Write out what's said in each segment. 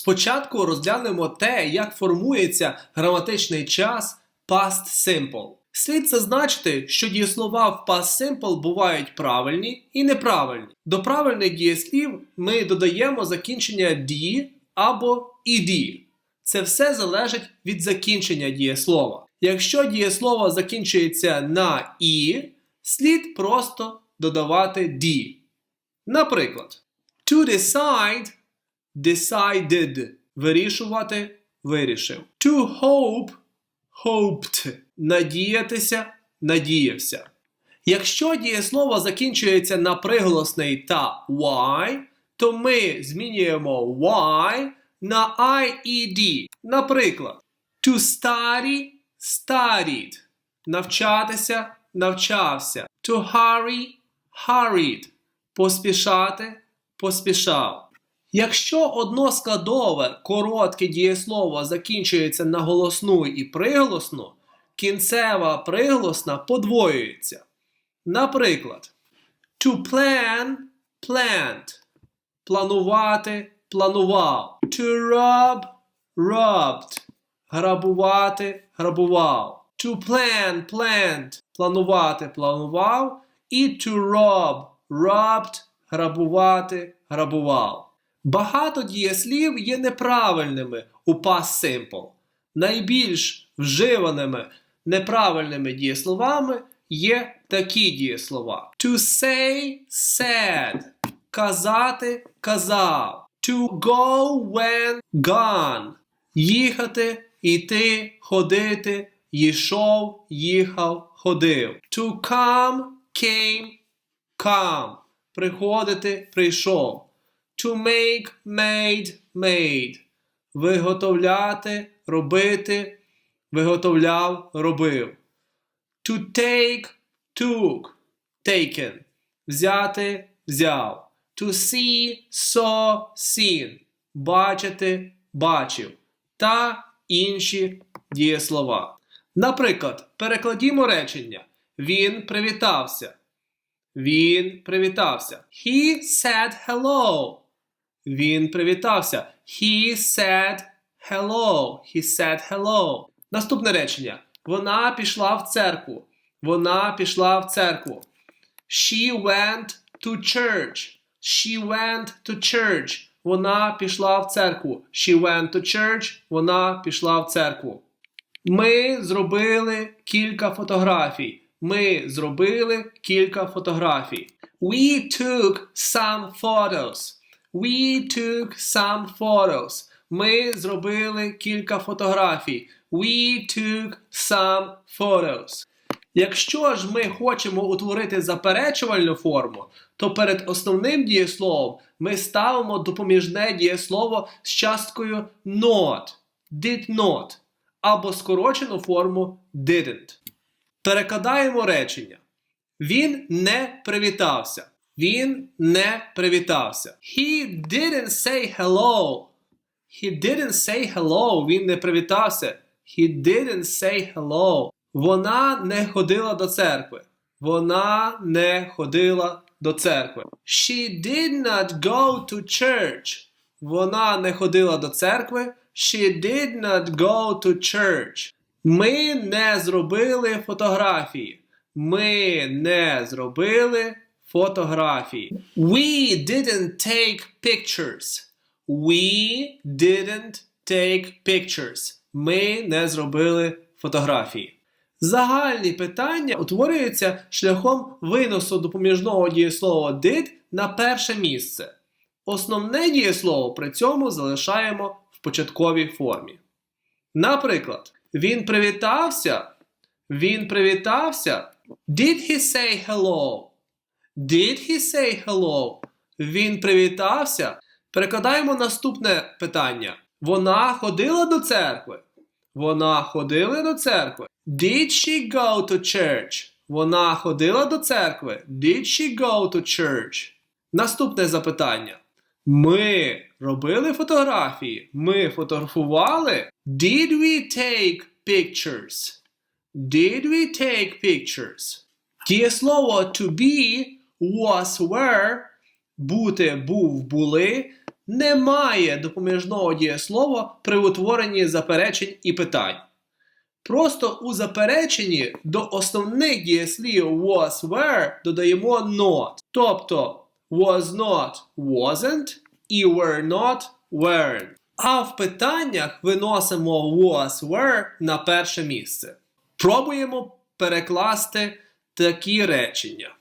Спочатку розглянемо те, як формується граматичний час past simple. Слід зазначити, що дієслова в past simple бувають правильні і неправильні. До правильних дієслів ми додаємо закінчення «d» або «ed». Це все залежить від закінчення дієслова. Якщо дієслово закінчується на «і», слід просто додавати «d». Наприклад, to decide – decided – вирішувати – вирішив. To hope – hoped – надіятися – надіявся. Якщо дієслово закінчується на приголосний та y, то ми змінюємо y на IED. Наприклад, to study – studied – навчатися – навчався. To hurry – hurried – поспішати – поспішав. Якщо односкладове коротке дієслово закінчується на голосну і приголосну, кінцева приголосна подвоюється. Наприклад, to plan – planned – планувати – планував. To rob – robbed – грабувати – грабував. To plan – planned – планувати – планував. І to rob – robbed – грабувати – грабував. Багато дієслів є неправильними у past simple. Найбільш вживаними неправильними дієсловами є такі дієслова: to say said, казати казав, to go when gone, їхати, йти, ходити, йшов, їхав, ходив. To come, came, come, приходити, прийшов. To make, made, made. Виготовляти, робити, виготовляв, робив. To take, took, taken. Взяти, взяв. To see, saw, seen. Бачити, бачив. Та інші дієслова. Наприклад, перекладімо речення. Він привітався. Він привітався. He said hello. Він привітався. He said hello. He said hello. Наступне речення. Вона пішла в церкву. Вона пішла в церкву. She went to church. She went to church. Вона пішла в церкву. She went to church. Вона пішла в церкву. Ми зробили кілька фотографій. Ми зробили кілька фотографій. We took some photos. We took some photos. Ми зробили кілька фотографій. We took some photos. Якщо ж ми хочемо утворити заперечувальну форму, то перед основним дієсловом ми ставимо допоміжне дієслово з часткою not, did not, або скорочену форму didn't. Перекладаємо речення. Він не привітався. Він не привітався. He didn't say hello. He didn't say hello. Він не привітався. He didn't say hello. Вона не ходила до церкви. Вона не ходила до церкви. She did not go to church. Вона не ходила до церкви. She did not go to church. Ми не зробили фотографії. Ми не зробили фотографії. We didn't take pictures. We didn't take pictures. Ми не зробили фотографії. Загальні питання утворюються шляхом виносу допоміжного дієслова did на перше місце. Основне дієслово при цьому залишаємо в початковій формі. Наприклад, він привітався. Він привітався. Did he say hello? Did he say hello? Він привітався. Перекладаємо наступне питання. Вона ходила до церкви. Вона ходила до церкви. Did she go to church? Вона ходила до церкви. Did she go to church? Наступне запитання. Ми робили фотографії. Ми фотографували. Did we take pictures? Did we take pictures? Дієслово to be was were бути був були немає допоміжного дієслова при утворенні заперечень і питань. Просто у запереченні до основних дієслів was were додаємо not. Тобто was not wasn't і were not weren't. А в питаннях виносимо was were на перше місце. Пробуємо перекласти такі речення.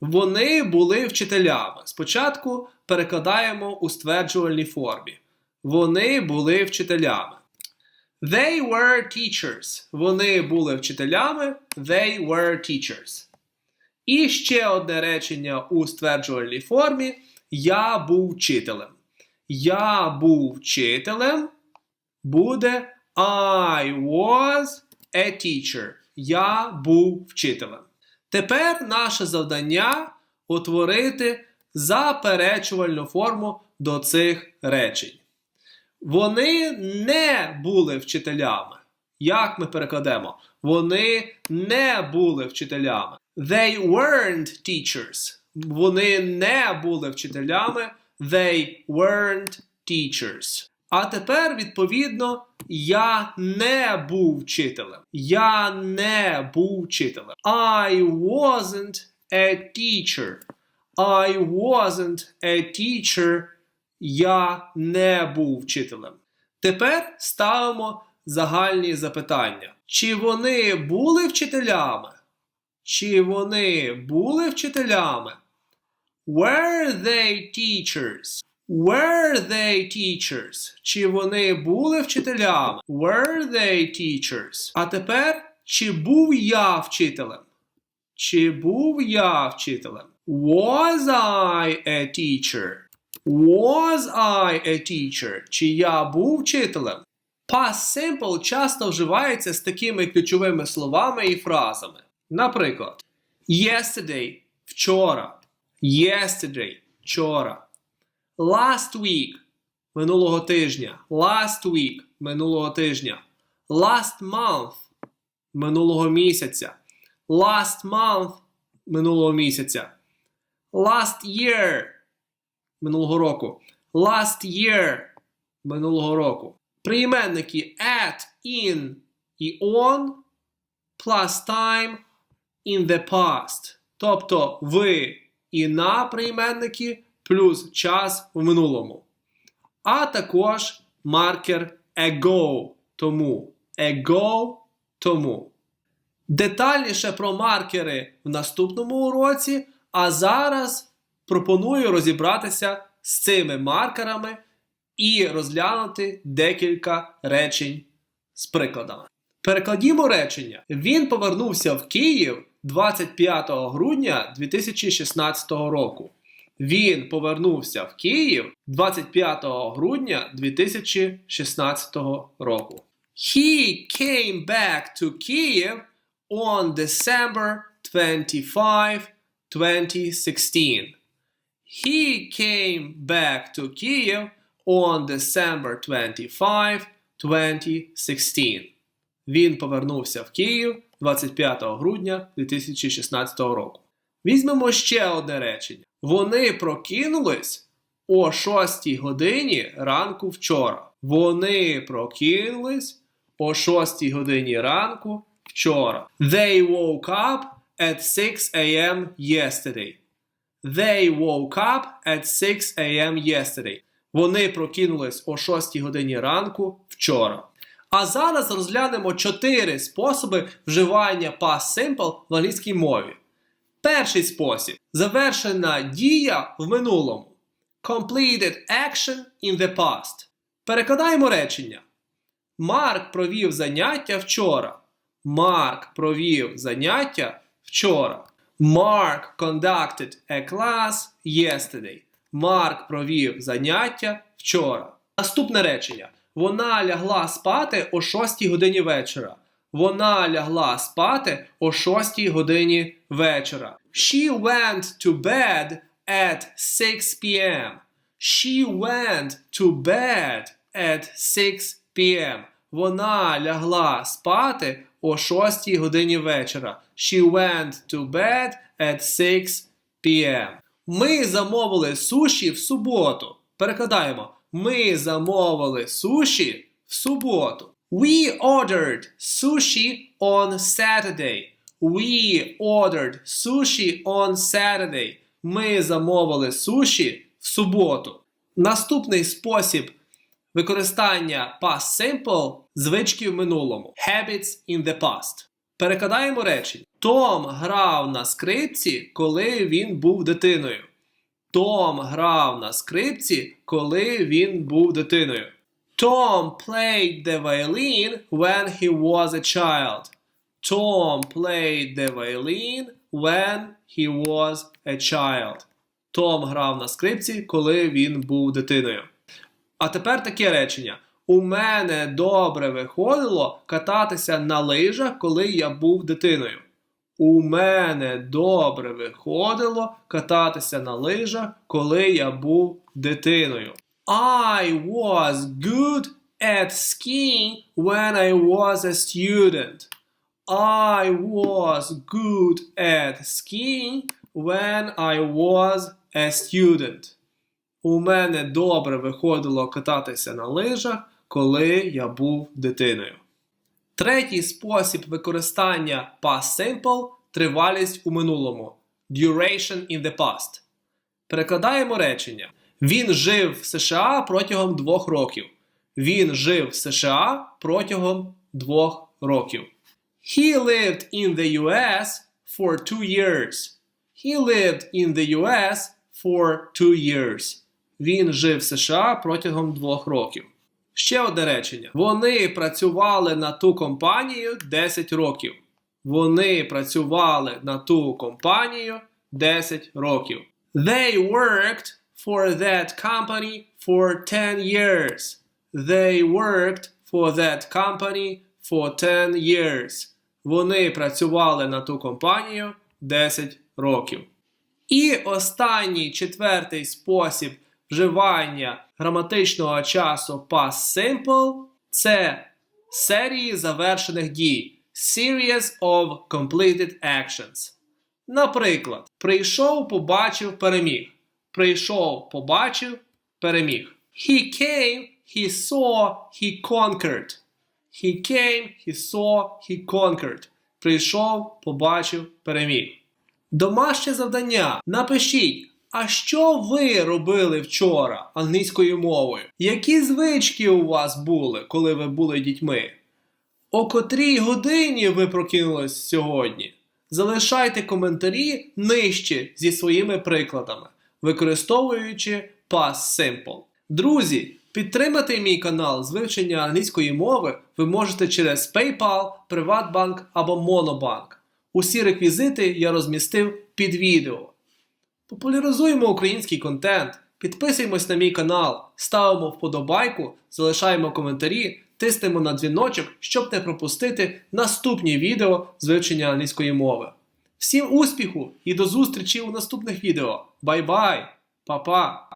Вони були вчителями. Спочатку перекладаємо у стверджувальній формі. Вони були вчителями. They were teachers. Вони були вчителями. They were teachers. І ще одне речення у стверджувальній формі. Я був вчителем. Я був вчителем. Буде I was a teacher. Я був вчителем. Тепер наше завдання утворити заперечувальну форму до цих речень. Вони не були вчителями. Як ми перекладемо? Вони не були вчителями. They weren't teachers. Вони не були вчителями. They weren't teachers. А тепер, відповідно, я не був вчителем. Я не був вчителем. I wasn't a teacher. I wasn't a teacher. Я не був вчителем. Тепер ставимо загальні запитання. Чи вони були вчителями? Чи вони були вчителями? Were they teachers? Were they teachers? Чи вони були вчителями? Were they teachers? А тепер, чи був я вчителем? Чи був я вчителем? Was I a teacher? Was I a teacher? Чи я був вчителем? Past simple часто вживається з такими ключовими словами і фразами. Наприклад, yesterday вчора. Yesterday вчора. Last week минулого тижня. Last week минулого тижня. Last month минулого місяця. Last month минулого місяця. Last year минулого року. Last year минулого року. Прийменники at, in і on plus time in the past. Тобто ви і на прийменники плюс час в минулому. А також маркер ago тому. Ago тому. Детальніше про маркери в наступному уроці, а зараз пропоную розібратися з цими маркерами і розглянути декілька речень з прикладами. Перекладімо речення. Він повернувся в Київ 25 грудня 2016 року. Він повернувся в Київ 25 грудня 2016 року. He came back to Kyiv on December 25, 2016. He came back to Kyiv on December 25, 2016. Він повернувся в Київ 25 грудня 2016 року. Візьмемо ще одне речення. Вони прокинулись о 6 годині ранку вчора. Вони прокинулись о 6 годині ранку вчора. They woke up at 6 a.m. yesterday. They woke up at 6 a.m. yesterday. Вони прокинулись о 6 годині ранку вчора. А зараз розглянемо чотири способи вживання past simple в англійській мові. Перший спосіб завершена дія в минулому. Completed action in the past. Перекладаємо речення. Марк провів заняття вчора. Марк провів заняття вчора. Mark conducted a class yesterday. Марк провів заняття вчора. Наступне речення. Вона лягла спати о 6 годині вечора. Вона лягла спати о 6 годині вечора. She went to bed at 6 p.m. She went to bed at 6 p.m. Вона лягла спати о 6 годині вечора. She went to bed at 6 p.m. Ми замовили суші в суботу. Перекладаємо. Ми замовили суші в суботу. We ordered sushi on Saturday. We ordered sushi on Saturday. Ми замовили суші в суботу. Наступний спосіб використання past simple звички в минулому. Habits in the past. Перекладаємо речення. Том грав на скрипці, коли він був дитиною. Том грав на скрипці, коли він був дитиною. Tom played the violin when he was a child. Tom played the violin when he was a child. Том грав на скрипці, коли він був дитиною. А тепер таке речення. У мене добре виходило кататися на лижах, коли я був дитиною. У мене добре виходило кататися на лижах, коли я був дитиною. I was good at skiing when I was a student. I was good at skiing when I was a student. У мене добре виходило кататися на лижах, коли я був дитиною. Третій спосіб використання past simple тривалість у минулому. Duration in the past. Перекладаємо речення. Він жив в США протягом двох років. Він жив в США протягом двох років. He lived in the US for two years. He lived in the US for two years. Він жив в США протягом двох років. Ще одне речення. Вони працювали на ту компанію 10 років. Вони працювали на ту компанію 10 років. They worked for that company for 10 years. They worked for that company for 10 years. Вони працювали на ту компанію 10 років. І останній четвертий спосіб вживання граматичного часу past simple це серії завершених дій. Series of completed actions. Наприклад, прийшов, побачив, переміг. Прийшов, побачив, переміг. He came, he saw, he conquered. He came, he saw, he conquered. Прийшов, побачив, переміг. Домашнє завдання. Напишіть, а що ви робили вчора англійською мовою? Які звички у вас були, коли ви були дітьми? О котрій годині ви прокинулись сьогодні? Залишайте коментарі нижче зі своїми прикладами, використовуючи past simple. Друзі, підтримати мій канал з вивчення англійської мови ви можете через PayPal, PrivatBank або Monobank. Усі реквізити я розмістив під відео. Популяризуємо український контент, підписуємось на мій канал, ставимо вподобайку, залишаємо коментарі, тиснемо на дзвіночок, щоб не пропустити наступні відео з вивчення англійської мови. Всім успіху і до зустрічі у наступних відео. Бай-бай! Па-па!